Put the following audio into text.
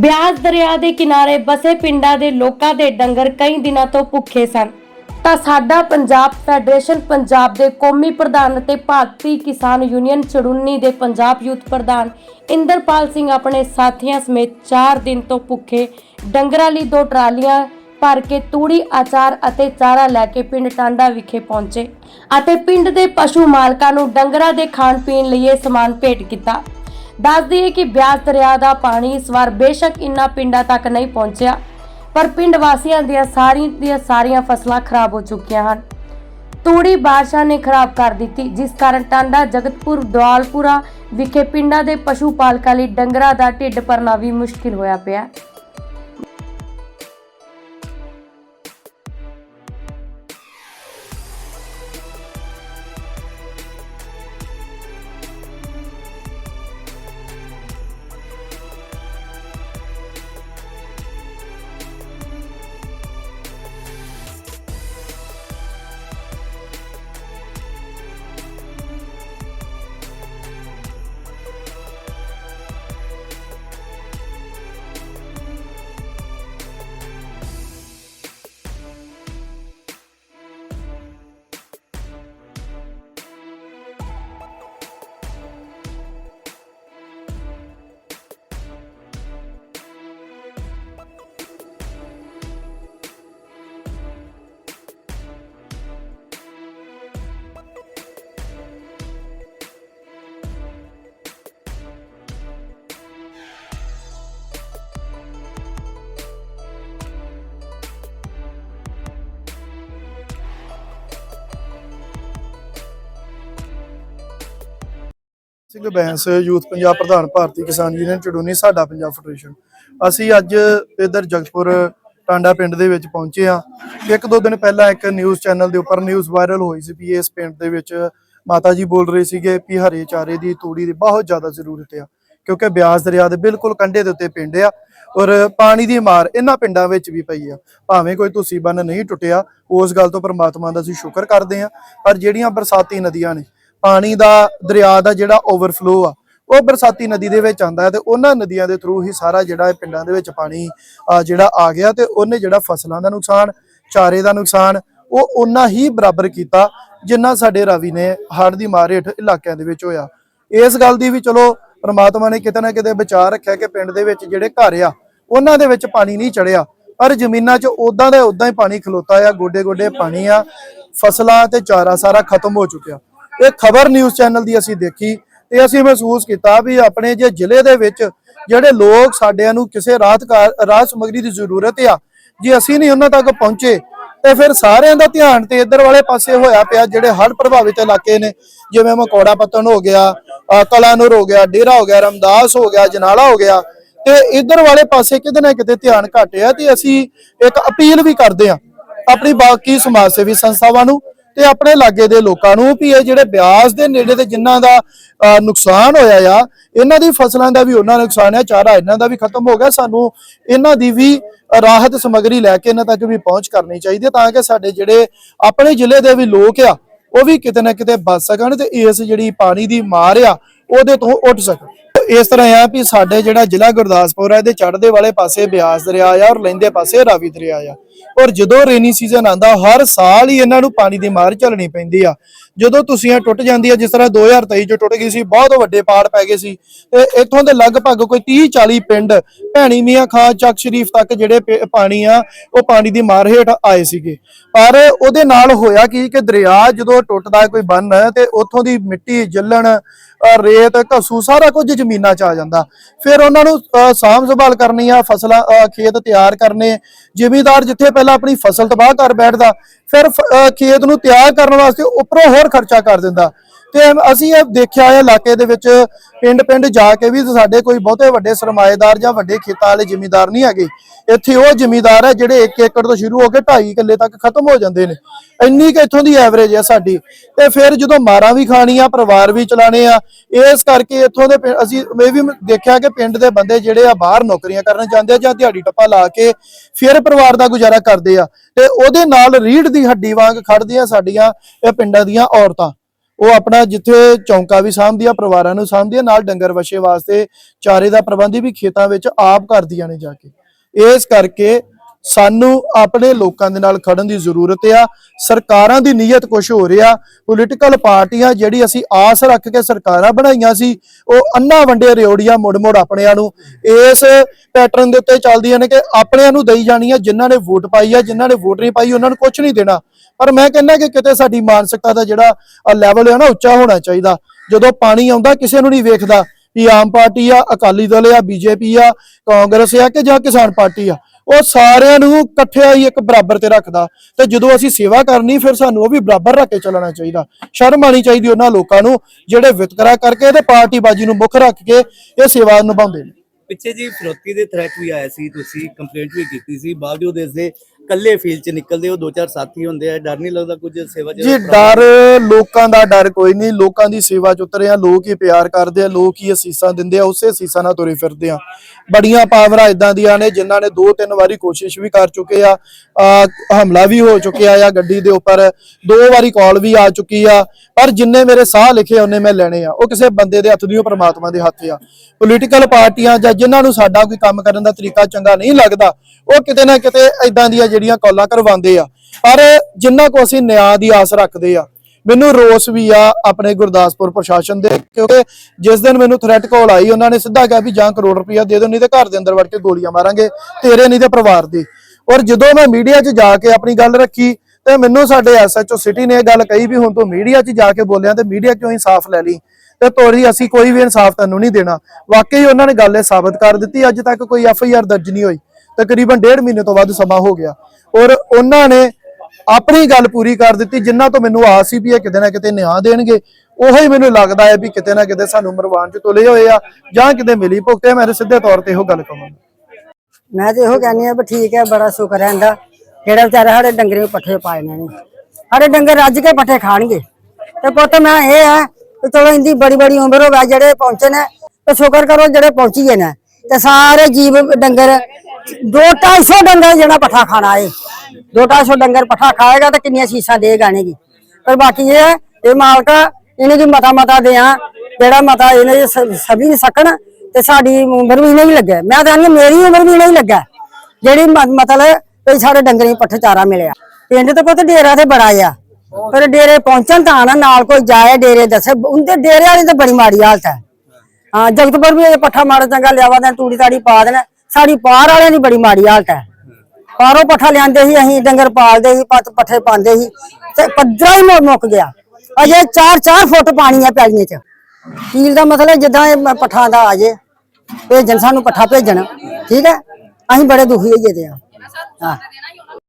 ਬਿਆਸ ਦਰਿਆ ਦੇ ਕਿਨਾਰੇ ਬਸੇ ਪਿੰਡਾਂ ਦੇ ਲੋਕਾਂ ਦੇ ਡੰਗਰ ਕਈ ਦਿਨਾਂ ਤੋਂ ਭੁੱਖੇ ਸਨ। ਤਾਂ ਸਾਡਾ ਪੰਜਾਬ ਫੈਡਰੇਸ਼ਨ ਪੰਜਾਬ ਦੇ ਕੌਮੀ ਪ੍ਰਧਾਨ ਅਤੇ ਭਾਰਤੀ ਕਿਸਾਨ ਯੂਨੀਅਨ ਚੜੂਨੀ ਦੇ ਪੰਜਾਬ ਯੂਥ ਪ੍ਰਧਾਨ ਇੰਦਰਪਾਲ ਸਿੰਘ ਆਪਣੇ ਸਾਥੀਆਂ ਸਮੇਤ 4 ਦਿਨ ਤੋਂ ਭੁੱਖੇ ਡੰਗਰਾਂ ਲਈ ਦੋ ਟਰਾਲੀਆਂ ਭਰ ਕੇ ਤੂੜੀ ਆਚਾਰ ਅਤੇ ਚਾਰਾ ਲੈ ਕੇ ਪਿੰਡ ਟਾਂਡਾ ਵਿਖੇ ਪਹੁੰਚੇ ਅਤੇ ਪਿੰਡ ਦੇ ਪਸ਼ੂ ਮਾਲਕਾਂ ਨੂੰ ਡੰਗਰਾਂ ਦੇ ਖਾਣ ਪੀਣ ਲਈ ਇਹ ਸਮਾਨ ਭੇਟ ਕੀਤਾ। ਦੱਸ ਦਈਏ ਕਿ ਬਿਆਸ ਦਰਿਆ ਦਾ ਪਾਣੀ ਇਸ ਵਾਰ ਬੇਸ਼ੱਕ ਇਨ੍ਹਾਂ ਪਿੰਡਾਂ ਤੱਕ ਨਹੀਂ ਪਹੁੰਚਿਆ, ਪਰ ਪਿੰਡ ਵਾਸੀਆਂ ਦੀਆਂ ਸਾਰੀਆਂ ਦੀਆਂ ਸਾਰੀਆਂ ਫਸਲਾਂ ਖਰਾਬ ਹੋ ਚੁੱਕੀਆਂ ਹਨ। ਤੂੜੀ ਬਾਰਿਸ਼ਾਂ ਨੇ ਖਰਾਬ ਕਰ ਦਿੱਤੀ, ਜਿਸ ਕਾਰਨ ਟਾਂਡਾ, ਜਗਤਪੁਰ ਦਵਾਲਪੁਰਾ ਵਿਖੇ ਪਿੰਡਾਂ ਦੇ ਪਸ਼ੂ ਪਾਲਕਾਂ ਲਈ ਡੰਗਰਾਂ ਦਾ ਢਿੱਡ ਭਰਨਾ ਵੀ ਮੁਸ਼ਕਿਲ ਹੋਇਆ ਪਿਆ। ਸਿੰਘ ਬੈਂਸ, ਯੂਥ ਪੰਜਾਬ ਪ੍ਰਧਾਨ ਭਾਰਤੀ ਕਿਸਾਨ ਯੂਨੀਅਨ ਚੜੂਨੀ ਸਾਡਾ ਪੰਜਾਬ ਫੈਡਰੇਸ਼ਨ। ਅਸੀਂ ਅੱਜ ਇਧਰ ਜਗਤਪੁਰ, ਟਾਂਡਾ ਪਿੰਡ ਦੇ ਵਿੱਚ ਪਹੁੰਚੇ ਆ ਇੱਕ ਦੋ ਦਿਨ ਪਹਿਲਾਂ ਇੱਕ ਨਿਊਜ਼ ਚੈਨਲ ਦੇ ਉੱਪਰ ਨਿਊਜ਼ ਵਾਇਰਲ ਹੋਈ ਸੀ ਵੀ ਇਸ ਪਿੰਡ ਦੇ ਵਿੱਚ ਮਾਤਾ ਜੀ ਬੋਲ ਰਹੇ ਸੀਗੇ ਵੀ ਹਰੇ ਚਾਰੇ ਦੀ ਤੂੜੀ ਦੀ ਬਹੁਤ ਜ਼ਿਆਦਾ ਜ਼ਰੂਰਤ ਆ, ਕਿਉਂਕਿ ਬਿਆਸ ਦਰਿਆ ਦੇ ਬਿਲਕੁਲ ਕੰਢੇ ਦੇ ਉੱਤੇ ਪਿੰਡ ਆ ਔਰ ਪਾਣੀ ਦੀ ਮਾਰ ਇਹਨਾਂ ਪਿੰਡਾਂ ਵਿੱਚ ਵੀ ਪਈ ਆ। ਭਾਵੇਂ ਕੋਈ ਤੁਸੀਂ ਬੰਨ ਨਹੀਂ ਟੁੱਟਿਆ, ਉਸ ਗੱਲ ਤੋਂ ਪਰਮਾਤਮਾ ਦਾ ਅਸੀਂ ਸ਼ੁਕਰ ਕਰਦੇ ਆ ਪਰ ਜਿਹੜੀਆਂ ਬਰਸਾਤੀ ਨਦੀਆਂ ਨੇ ਪਾਣੀ ਦਾ ਦਰਿਆ ਦਾ ਜਿਹੜਾ ਓਵਰਫਲੋ ਆ, ਉਹ ਬਰਸਾਤੀ ਨਦੀ ਦੇ ਵਿੱਚ ਆਂਦਾ ਹੈ ਤੇ ਉਹਨਾਂ ਨਦੀਆਂ ਦੇ ਥਰੂ ਹੀ ਸਾਰਾ ਜਿਹੜਾ ਇਹ ਪਿੰਡਾਂ ਦੇ ਵਿੱਚ ਪਾਣੀ ਜਿਹੜਾ ਆ ਗਿਆ ਤੇ ਉਹਨੇ ਜਿਹੜਾ ਫਸਲਾਂ ਦਾ ਨੁਕਸਾਨ, ਚਾਰੇ ਦਾ ਨੁਕਸਾਨ, ਉਹ ਉਨਾ ਹੀ ਬਰਾਬਰ ਕੀਤਾ ਜਿੰਨਾ ਸਾਡੇ ਰਾਵੀ ਨੇ ਹੜ੍ਹ ਦੀ ਮਾਰ ਹੇਠ ਇਲਾਕਿਆਂ ਦੇ ਵਿੱਚ ਹੋਇਆ। ਇਸ ਗੱਲ ਦੀ ਵੀ ਚਲੋ ਪ੍ਰਮਾਤਮਾ ਨੇ ਕਿਤੇ ਨਾ ਕਿਤੇ ਵਿਚਾਰ ਰੱਖਿਆ ਕਿ ਪਿੰਡ ਦੇ ਵਿੱਚ ਜਿਹੜੇ ਘਰ ਆ, ਉਹਨਾਂ ਦੇ ਵਿੱਚ ਪਾਣੀ ਨਹੀਂ ਚੜਿਆ ਪਰ ਜ਼ਮੀਨਾਂ 'ਚ ਉਦਾਂ ਦਾ ਉਦਾਂ ਹੀ ਪਾਣੀ ਖਲੋਤਾ ਆ ਗੋਡੇ ਗੋਡੇ ਪਾਣੀ ਆ, ਫਸਲਾਂ ਤੇ ਚਾਰਾ ਸਾਰਾ ਖਤਮ ਹੋ ਚੁੱਕਿਆ। ਇਹ ਖਬਰ ਨਿਊਜ਼ ਚੈਨਲ ਦੀ ਅਸੀਂ ਦੇਖੀ ਤੇ ਅਸੀਂ ਮਹਿਸੂਸ ਕੀਤਾ ਵੀ ਆਪਣੇ ਜੇ ਜ਼ਿਲ੍ਹੇ ਦੇ ਵਿੱਚ ਜਿਹੜੇ ਲੋਕ ਸਾਡਿਆਂ ਨੂੰ ਕਿਸੇ ਰਾਹਤ ਰਾਹਤ ਸਮਗਰੀ ਦੀ ਜ਼ਰੂਰਤ ਆ, ਜੇ ਅਸੀਂ ਨਹੀਂ ਉਹਨਾਂ ਤੱਕ ਪਹੁੰਚੇ, ਤੇ ਫਿਰ ਸਾਰਿਆਂ ਦਾ ਧਿਆਨ ਤੇ ਇੱਧਰ ਵਾਲੇ ਪਾਸੇ ਹੋਇਆ ਪਿਆ ਜਿਹੜੇ ਹੜ੍ਹ ਪ੍ਰਭਾਵਿਤ ਇਲਾਕੇ ਨੇ, ਜਿਵੇਂ ਮਕੌੜਾ ਪੱਤਨ ਹੋ ਗਿਆ ਕਲਾਨੂਰ ਹੋ ਗਿਆ, ਡੇਰਾ ਹੋ ਗਿਆ, ਰਮਦਾਸ ਹੋ ਗਿਆ, ਜਨਾਲਾ ਹੋ ਗਿਆ, ਤੇ ਇੱਧਰ ਵਾਲੇ ਪਾਸੇ ਕਿਤੇ ਨਾ ਕਿਤੇ ਧਿਆਨ ਘਟਿਆ ਤੇ ਅਸੀਂ ਇੱਕ ਅਪੀਲ ਵੀ ਕਰਦੇ ਆ ਆਪਣੀ ਬਾਕੀ ਸਮਾਜ ਸੇਵੀ ਸੰਸਥਾਵਾਂ ਨੂੰ ਤੇ ਆਪਣੇ ਲਾਗੇ ਦੇ ਲੋਕਾਂ ਨੂੰ ਵੀ ਇਹ ਜਿਹੜੇ ਬਿਆਸ ਦੇ ਨੇੜੇ ਤੇ ਜਿਨ੍ਹਾਂ ਦਾ ਨੁਕਸਾਨ ਹੋਇਆ ਆ, ਇਹਨਾਂ ਦੀ ਫਸਲਾਂ ਦਾ ਵੀ ਉਹਨਾਂ ਨੁਕਸਾਨ ਹੈ ਚਾਰਾ ਇਹਨਾਂ ਦਾ ਵੀ ਖਤਮ ਹੋ ਗਿਆ। ਸਾਨੂੰ ਇਹਨਾਂ ਦੀ ਵੀ ਰਾਹਤ ਸਮਗਰੀ ਲੈ ਕੇ ਇਹਨਾਂ ਤੱਕ ਵੀ ਪਹੁੰਚ ਕਰਨੀ ਚਾਹੀਦੀ ਹੈ ਤਾਂ ਕਿ ਸਾਡੇ ਜਿਹੜੇ ਆਪਣੇ ਜ਼ਿਲ੍ਹੇ ਦੇ ਵੀ ਲੋਕ ਆ, ਉਹ ਵੀ ਕਿਤੇ ਨਾ ਕਿਤੇ ਬਚ ਸਕਣ ਤੇ ਇਸ ਜਿਹੜੀ ਪਾਣੀ ਦੀ ਮਾਰ ਆ, ਉਹਦੇ ਤੋਂ ਉੱਠ ਸਕਣ। ਇਸ ਤਰ੍ਹਾਂ ਆ ਵੀ ਸਾਡੇ ਜਿਹੜਾ ਜ਼ਿਲ੍ਹਾ ਗੁਰਦਾਸਪੁਰ ਆ, ਇਹਦੇ ਚੜ੍ਹਦੇ ਵਾਲੇ ਪਾਸੇ ਬਿਆਸ ਦਰਿਆ ਆ ਔਰ ਲੈਂਦੇ ਪਾਸੇ ਰਾਵੀ ਦਰਿਆ ਆ। ਔਰ ਜਦੋਂ ਰੇਨੀ ਸੀਜ਼ਨ ਆਂਦਾ ਹਰ ਸਾਲ ਹੀ ਇਹਨਾਂ ਨੂੰ ਪਾਣੀ ਦੀ ਮਾਰ ਝੱਲਣੀ ਪੈਂਦੀ ਆ। ਜਦੋਂ ਤੁਸੀਂ ਟੁੱਟ ਜਾਂਦੀ ਆ ਜਿਸ ਤਰ੍ਹਾਂ 2023 ਚ ਟੁੱਟ ਗਈ ਸੀ ਬਹੁਤ ਵੱਡੇ ਪਾੜ ਪੈ ਗਏ ਸੀ। ਤੇ ਇੱਥੋਂ ਦੇ ਲਗਭਗ ਕੋਈ 30 40 ਪਿੰਡ ਭੈਣੀ ਮੀਆਂ ਖਾਂ ਚੱਕ ਸ਼ਰੀਫ ਤੱਕ ਜਿਹੜੇ ਪਾਣੀ ਆ ਉਹ ਪਾਣੀ ਦੀ ਮਾਰ ਹੇਠ ਆਏ ਸੀਗੇ। ਪਰ ਉਹਦੇ ਨਾਲ ਹੋਇਆ ਕੀ ਕਿ ਦਰਿਆ ਜਦੋਂ ਟੁੱਟਦਾ ਕੋਈ ਬੰਨ ਤੇ ਉੱਥੋਂ ਦੀ ਮਿੱਟੀ ਜੱਲਣ ਰੇਤ ਘਸੂ ਸਾਰਾ ਕੁਝ ਜ਼ਮੀਨਾਂ 'ਚ ਆ ਜਾਂਦਾ। ਫਿਰ ਉਹਨਾਂ ਨੂੰ ਅ, ਸਾਂਭ ਸੰਭਾਲ ਕਰਨੀ ਆ ਫਸਲਾਂ ਅ, ਖੇਤ ਤਿਆਰ ਕਰਨੇ ਜ਼ਿਮੀਦਾਰ ਜਿੱਥੇ ਪਹਿਲਾਂ ਆਪਣੀ ਫਸਲ ਤਬਾਹ ਕਰ ਬੈਠਦਾ, ਫਿਰ ਖੇਤ ਨੂੰ ਤਿਆਰ ਕਰਨ ਵਾਸਤੇ ਉੱਪਰੋਂ ਹੋਰ ਖਰਚਾ ਕਰ ਦਿੰਦਾ। ਤੇ ਅਸੀਂ ਇਹ ਦੇਖਿਆ ਹੈ ਇਲਾਕੇ ਦੇ ਵਿੱਚ ਪਿੰਡ ਪਿੰਡ ਜਾ ਕੇ ਵੀ ਸਾਡੇ ਕੋਈ ਬਹੁਤੇ ਵੱਡੇ ਸਰਮਾਏਦਾਰ ਜਾਂ ਵੱਡੇ ਖੇਤਾਂ ਵਾਲੇ ਜ਼ਿਮੀਦਾਰ ਨਹੀਂ ਹੈਗੇ। ਇੱਥੇ ਉਹ ਜ਼ਿਮੀਦਾਰ ਹੈ ਜਿਹੜੇ 1 ਏਕੜ ਤੋਂ ਸ਼ੁਰੂ ਹੋ ਕੇ 2.5 ਕਿੱਲੇ ਤੱਕ ਖਤਮ ਹੋ ਜਾਂਦੇ ਨੇ। ਇੰਨੀ ਕਿ ਇੱਥੋਂ ਦੀ ਐਵਰੇਜ ਹੈ ਸਾਡੀ। ਤੇ ਫਿਰ ਜਦੋਂ ਮਾਰਾਂ ਵੀ ਖਾਣੀਆਂ, ਪਰਿਵਾਰ ਵੀ ਚਲਾਣੇ ਆ, ਇਸ ਕਰਕੇ ਇੱਥੋਂ ਦੇ ਪਿੰ- ਅਸੀਂ ਇਹ ਵੀ ਦੇਖਿਆ ਕਿ ਪਿੰਡ ਦੇ ਬੰਦੇ ਜਿਹੜੇ ਆ ਬਾਹਰ ਨੌਕਰੀਆਂ ਕਰਨ ਜਾਂਦੇ ਆ ਜਾਂ ਦਿਹਾੜੀ ਟੱਪਾ ਲਾ ਕੇ ਫਿਰ ਪਰਿਵਾਰ ਦਾ ਗੁਜ਼ਾਰਾ ਕਰਦੇ ਆ। ਤੇ ਉਹਦੇ ਨਾਲ ਰੀੜ ਦੀ ਹੱਡੀ ਵਾਂਗ ਖੜਦੀਆਂ ਸਾਡੀਆਂ ਇਹ ਪਿੰਡਾਂ ਦੀਆਂ ਔਰਤਾਂ। ਉਹ ਆਪਣਾ ਜਿੱਥੇ ਚੌਂਕਾ ਵੀ ਸਾਂਭਦੀ ਆ ਪਰਿਵਾਰਾਂ ਨੂੰ ਸਾਂਭਦੀ ਆ ਨਾਲ ਡੰਗਰ ਵਛੇ ਵਾਸਤੇ ਚਾਰੇ ਦਾ ਪ੍ਰਬੰਧ ਵੀ ਖੇਤਾਂ ਵਿੱਚ ਆਪ ਕਰਦੀਆਂ ਨੇ ਜਾ ਕੇ। ਇਸ ਕਰਕੇ ਸਾਨੂੰ ਆਪਣੇ ਲੋਕਾਂ ਦੇ ਨਾਲ ਖੜਨ ਦੀ ਜ਼ਰੂਰਤ ਆ, ਸਰਕਾਰਾਂ ਦੀ ਨੀਅਤ ਕੁਝ ਹੋ ਰਿਹਾ ਪੋਲੀਟੀਕਲ ਪਾਰਟੀਆਂ ਜਿਹੜੀ ਅਸੀਂ ਆਸ ਰੱਖ ਕੇ ਸਰਕਾਰਾਂ ਬਣਾਈਆਂ ਸੀ, ਉਹ ਅੰਨਾ ਵੰਡੇ ਰਿਓੜੀਆਂ ਮੁੜ ਮੁੜ ਆਪਣਿਆਂ ਨੂੰ। ਇਸ ਪੈਟਰਨ ਦੇ ਉੱਤੇ ਚੱਲਦੀਆਂ ਨੇ ਕਿ ਆਪਣਿਆਂ ਨੂੰ ਦੇਈ ਜਾਣੀਆਂ, ਜਿਨ੍ਹਾਂ ਨੇ ਵੋਟ ਪਾਈ ਆ, ਜਿਨ੍ਹਾਂ ਨੇ ਵੋਟ ਨਹੀਂ ਪਾਈ, ਉਹਨਾਂ ਨੂੰ ਕੁਝ ਨਹੀਂ ਦੇਣਾ। ਪਰ ਮੈਂ ਕਹਿੰਦਾ ਕਿ ਕਿਤੇ ਸਾਡੀ ਮਾਨਸਿਕਤਾ ਦਾ ਜਿਹੜਾ ਲੈਵਲ ਹੈ ਨਾ, ਉੱਚਾ ਹੋਣਾ ਚਾਹੀਦਾ। ਜਦੋਂ ਪਾਣੀ ਆਉਂਦਾ, ਕਿਸੇ ਨੂੰ ਨਹੀਂ ਵੇਖਦਾ। ਵੀ ਆਮ ਪਾਰਟੀ ਆ, ਅਕਾਲੀ ਦਲ ਆ, ਬੀਜੇਪੀ ਆ, ਕਾਂਗਰਸ ਆ ਕਿ ਜਾਂ ਕਿਸਾਨ ਪਾਰਟੀ ਆ, ਉਹ ਸਾਰਿਆਂ ਨੂੰ ਇਕੱਠਿਆ ਹੀ ਇੱਕ ਬਰਾਬਰ ਤੇ ਰੱਖਦਾ। ਤੇ ਜਦੋਂ ਅਸੀਂ ਸੇਵਾ ਕਰਨੀ, ਫਿਰ ਸਾਨੂੰ ਉਹ ਵੀ ਬਰਾਬਰ ਰੱਖ ਕੇ ਚੱਲਣਾ ਚਾਹੀਦਾ। ਸ਼ਰਮ ਆਣੀ ਚਾਹੀਦੀ ਉਹਨਾਂ ਲੋਕਾਂ ਨੂੰ, ਜਿਹੜੇ ਵਿਤਕਰਾ ਕਰਕੇ ਤੇ ਪਾਰਟੀਬਾਜ਼ੀ ਨੂੰ ਮੁੱਖ ਰੱਖ ਕੇ ਇਹ ਸੇਵਾ ਨਿਭਾਉਂਦੇ ਨੇ। ਪਿੱਛੇ ਜੀ ਫਿਰੋਤੀ ਦੇ ਥ੍ਰੈਟ ਵੀ ਆਇਆ ਸੀ, ਤੁਸੀਂ ਕੰਪਲੇਂਟ ਵੀ ਕੀਤੀ ਸੀ ਬਾਵਜੂਦ ਇਸ ਦੇ ਕੱਲੇ ਫੀਲਡ 'ਚ ਨਿਕਲਦੇ ਹੋ ਦੋ ਚਾਰ ਸਾਥੀ ਹੁੰਦੇ ਆ ਡਰ ਨਹੀਂ ਲੱਗਦਾ ਕੁਝ ਸੇਵਾ 'ਚ ਜੀ ਡਰ ਲੋਕਾਂ ਦਾ ਡਰ ਕੋਈ ਨਹੀਂ ਲੋਕਾਂ ਦੀ ਸੇਵਾ ਚ ਉਤਰੇ ਆ ਲੋਕ ਹੀ ਪਿਆਰ ਕਰਦੇ ਆ ਲੋਕ ਹੀ ਅਸੀਸਾਂ ਦਿੰਦੇ ਆ ਉਸੇ ਅਸੀਸਾਂ ਨਾਲ ਤੁਰੇ ਫਿਰਦੇ ਆ। ਬੜੀਆਂ ਪਾਵਰਾਂ ਇਦਾਂ ਦੀਆਂ ਨੇ ਜਿਨ੍ਹਾਂ ਨੇ ਦੋ ਤਿੰਨ ਵਾਰੀ ਕੋਸ਼ਿਸ਼ ਵੀ ਕਰ ਚੁੱਕੇ ਆ ਹਮਲਾ ਵੀ ਹੋ ਚੁੱਕਿਆ ਆ ਗੱਡੀ ਦੇ ਉੱਪਰ ਦੋ ਵਾਰੀ ਕਾਲ ਵੀ ਆ ਚੁੱਕੀ ਆ ਪਰ ਜਿੰਨੇ ਮੇਰੇ ਸਾਹ ਲਿਖੇ ਉਹਨੇ ਮੈਂ ਲੈਣੇ ਆ। ਉਹ ਕਿਸੇ ਬੰਦੇ ਦੇ ਹੱਥ ਨਹੀਂ ਉਹ ਪ੍ਰਮਾਤਮਾ ਦੇ ਹੱਥ ਆ। ਪੋਲੀਟੀਕਲ ਪਾਰਟੀਆਂ ਜਾਂ ਜਿਨ੍ਹਾਂ ਨੂੰ ਸਾਡਾ ਕੋਈ ਕੰਮ ਕਰਨ ਦਾ ਤਰੀਕਾ ਚੰਗਾ ਨਹੀਂ ਲੱਗਦਾ ਉਹ ਕਿਤੇ ਨਾ ਕਿਤੇ ਇਦਾਂ ਦੀਆਂ ਜਿਹੜੀਆਂ ਕਾਲਾਂ ਕਰਵਾਉਂਦੇ ਆ, ਪਰ ਜਿੰਨਾ ਕੋ ਅਸੀਂ ਨਿਆਂ ਦੀ ਆਸ ਰੱਖਦੇ ਆ, ਮੈਨੂੰ ਰੋਸ ਵੀ ਆ ਆਪਣੇ ਗੁਰਦਾਸਪੁਰ ਪ੍ਰਸ਼ਾਸਨ ਦੇ, ਕਿਉਂਕਿ ਜਿਸ ਦਿਨ ਮੈਨੂੰ ਥ੍ਰੈਟ ਕਾਲ ਆਈ, ਉਹਨਾਂ ਨੇ ਸਿੱਧਾ ਕਿਹਾ ਵੀ ਜਾਂ ਕਰੋੜ ਰੁਪਇਆ ਦੇ ਦਿਓ, ਨਹੀਂ ਤੇ ਘਰ ਦੇ ਅੰਦਰ ਵੜ ਕੇ ਗੋਲੀਆਂ ਮਾਰਾਂਗੇ, ਤੇਰੇ ਨਹੀਂ ਤੇ ਪਰਿਵਾਰ ਦੀ। ਔਰ ਜਦੋਂ ਮੈਂ ਮੀਡੀਆ 'ਚ ਜਾ ਕੇ ਆਪਣੀ ਗੱਲ ਰੱਖੀ, ਤੇ ਮੈਨੂੰ ਸਾਡੇ ਐਸਐਚਓ ਸਿਟੀ ਨੇ ਇਹ ਗੱਲ ਕਹੀ ਵੀ ਹੁਣ ਤੂੰ ਮੀਡੀਆ 'ਚ ਜਾ ਕੇ ਬੋਲਿਆ ਤੇ ਮੀਡੀਆ ਕਿਉਂ ਇਨਸਾਫ ਲੈ ਲਈ? ਤੇ ਤੋਰੀ ਅਸੀਂ ਕੋਈ ਵੀ ਇਨਸਾਫ ਤੈਨੂੰ ਨਹੀਂ ਦੇਣਾ। ਵਾਕਈ ਉਹਨਾਂ ਨੇ ਗੱਲ ਇਹ ਸਾਬਤ ਕਰ ਦਿੱਤੀ, ਅੱਜ ਤੱਕ ਕੋਈ ਐਫ ਆਈ ਆਰ ਦਰਜ ਨਹੀਂ ਹੋਈ। ਤਕਰੀਬਨ ਡੇਢ ਮਹੀਨੇ ਤੋਂ ਵੱਧ ਸਮਾਂ ਹੋ ਗਿਆ। ਔਰ ਉਹਨਾਂ ਨੇ ਆਪਣੀ ਗੱਲ ਪੂਰੀ ਕਰ ਦਿੱਤੀ ਜਿਨ੍ਹਾਂ ਤੋਂ ਮੈਨੂੰ ਆਸ ਸੀ ਵੀ ਇਹ ਕਿਤੇ ਨਾ ਕਿਤੇ ਨਿਆਂ ਦੇਣਗੇ। ਉਹੀ ਮੈਨੂੰ ਲੱਗਦਾ ਹੈ ਵੀ ਕਿਤੇ ਨਾ ਕਿਤੇ ਸਾਨੂੰ ਮਰਵਾਨ ਚ ਤੁਲੇ ਹੋਏ ਆ, ਜਾਂ ਕਿਤੇ ਮਿਲੀ ਭੁਗਤੇ ਮੈਂ ਸਿੱਧੇ ਤੌਰ ਤੇ ਇਹੋ ਗੱਲ ਕਹਾਂਗਾ। ਮੈਂ ਤੇ ਇਹੋ ਕਹਿੰਦੀ ਆ ਵੀ ਠੀਕ ਹੈ, ਬੜਾ ਸ਼ੁਕਰ ਹੈ ਇਹਦਾ ਜਿਹੜਾ ਵਿਚਾਰਾ ਸਾਡੇ ਡੰਗਰੇ ਪੱਠੇ ਪਾਏ ਨੇ। ਸਾਡੇ ਡੰਗਰ ਰੱਜ ਕੇ ਪੱਠੇ ਖਾਣਗੇ। ਤੇ ਪੁੱਤ ਮੈਂ ਇਹ ਹੈ ਕਿ ਚਲੋ ਇੰਦੀ ਬੜੀ ਬੜੀ ਉਮਰ ਹੋ ਗਈ ਜਿਹੜੇ ਪਹੁੰਚੇ ਨੇ, ਤੇ ਸ਼ੁਕਰ ਕਰੋ ਜਿਹੜੇ ਪਹੁੰਚੀਏ ਨੇ। ਤੇ ਸਾਰੇ ਜੀਵ ਡੰਗਰ ਦੋ ਢਾਈ ਸੌ ਡੰਗਰ ਜਿਹੜਾ ਪੱਠਾ ਖਾਣਾ ਏ। ਦੋ ਢਾਈ ਸੌ ਡੰਗਰ ਪੱਠਾ ਖਾਏਗਾ ਤੇ ਕਿੰਨੀਆਂ ਸ਼ੀਸ਼ਾਂ ਦੇ ਗਾਣੇਗੀ ਪਰ ਬਾਕੀ ਇਹ ਹੈ, ਇਹ ਮਾਲਕ ਇਹਨੇ ਜੀ ਮਤਾ ਮਤਾ ਦਿਆਂ ਜਿਹੜਾ ਮਤਾ ਇਹਨੇ ਸ- ਸਭੀ ਨਹੀਂ ਸਕਣ ਤੇ ਸਾਡੀ ਉਮਰ ਵੀ ਨਹੀਂ ਲੱਗੇ ਮੈਂ ਤਾਂ ਮੇਰੀ ਉਮਰ ਵੀ ਨਹੀਂ ਲੱਗਾ ਜਿਹੜੀ ਮਤਲਬ ਵੀ ਸਾਡੇ ਡੰਗਰਾਂ ਨੂੰ ਚਾਰਾ ਮਿਲਿਆ। ਪਿੰਡ ਤੇ ਪੁੱਤ ਡੇਰਾ ਤੇ ਬੜਾ ਆ। ਪਰ ਡੇਰੇ ਪਹੁੰਚਣ ਤਾਂ ਨਾ ਨਾਲ ਕੋਈ ਜਾਏ ਡੇਰੇ ਦੱਸੇ। ਉਹਦੇ ਡੇਰੇ ਵਾਲੀ ਤਾਂ ਬੜੀ ਮਾੜੀ ਹਾਲਤ ਹੈ। ਹਾਂ ਜਗਤਪੁਰ ਵੀ ਇਹ ਪੱਠਾ ਮਾੜਾ ਚੰਗਾ ਲਿਆਵਾ ਦੇਣ ਤੂੜੀ ਤਾੜੀ ਪਾ ਦੇਣ। ਸਾਡੀ ਪਾਰ ਵਾਲਿਆਂ ਦੀ ਬੜੀ ਮਾੜੀ ਹਾਲਤ ਹੈ। ਪਾਰੋਂ ਪੱਠਾ ਲਿਆਂਦੇ ਸੀ, ਅਸੀਂ ਡੰਗਰ ਪਾਲਦੇ ਸੀ, ਪੱਤ ਪੱਠੇ ਪਾਉਂਦੇ ਸੀ, ਤੇ ਪੱਧਰਾ ਹੀ ਮੁੱਕ ਗਿਆ। ਅਜੇ 4-4 ਫੁੱਟ ਪਾਣੀ ਆ ਪੈਲੀਆਂ 'ਚ। ਪੀਲ ਦਾ ਮਤਲਬ ਜਿੱਦਾਂ ਇਹ ਪੱਠਾ ਦਾ ਆ ਜੇ, ਭੇਜਣ, ਸਾਨੂੰ ਪੱਠਾ ਭੇਜਣ। ਠੀਕ ਹੈ? ਅਸੀਂ ਬੜੇ ਦੁਖੀ ਹੋਈਏ ਤੇ ਆ ਹਾਂ।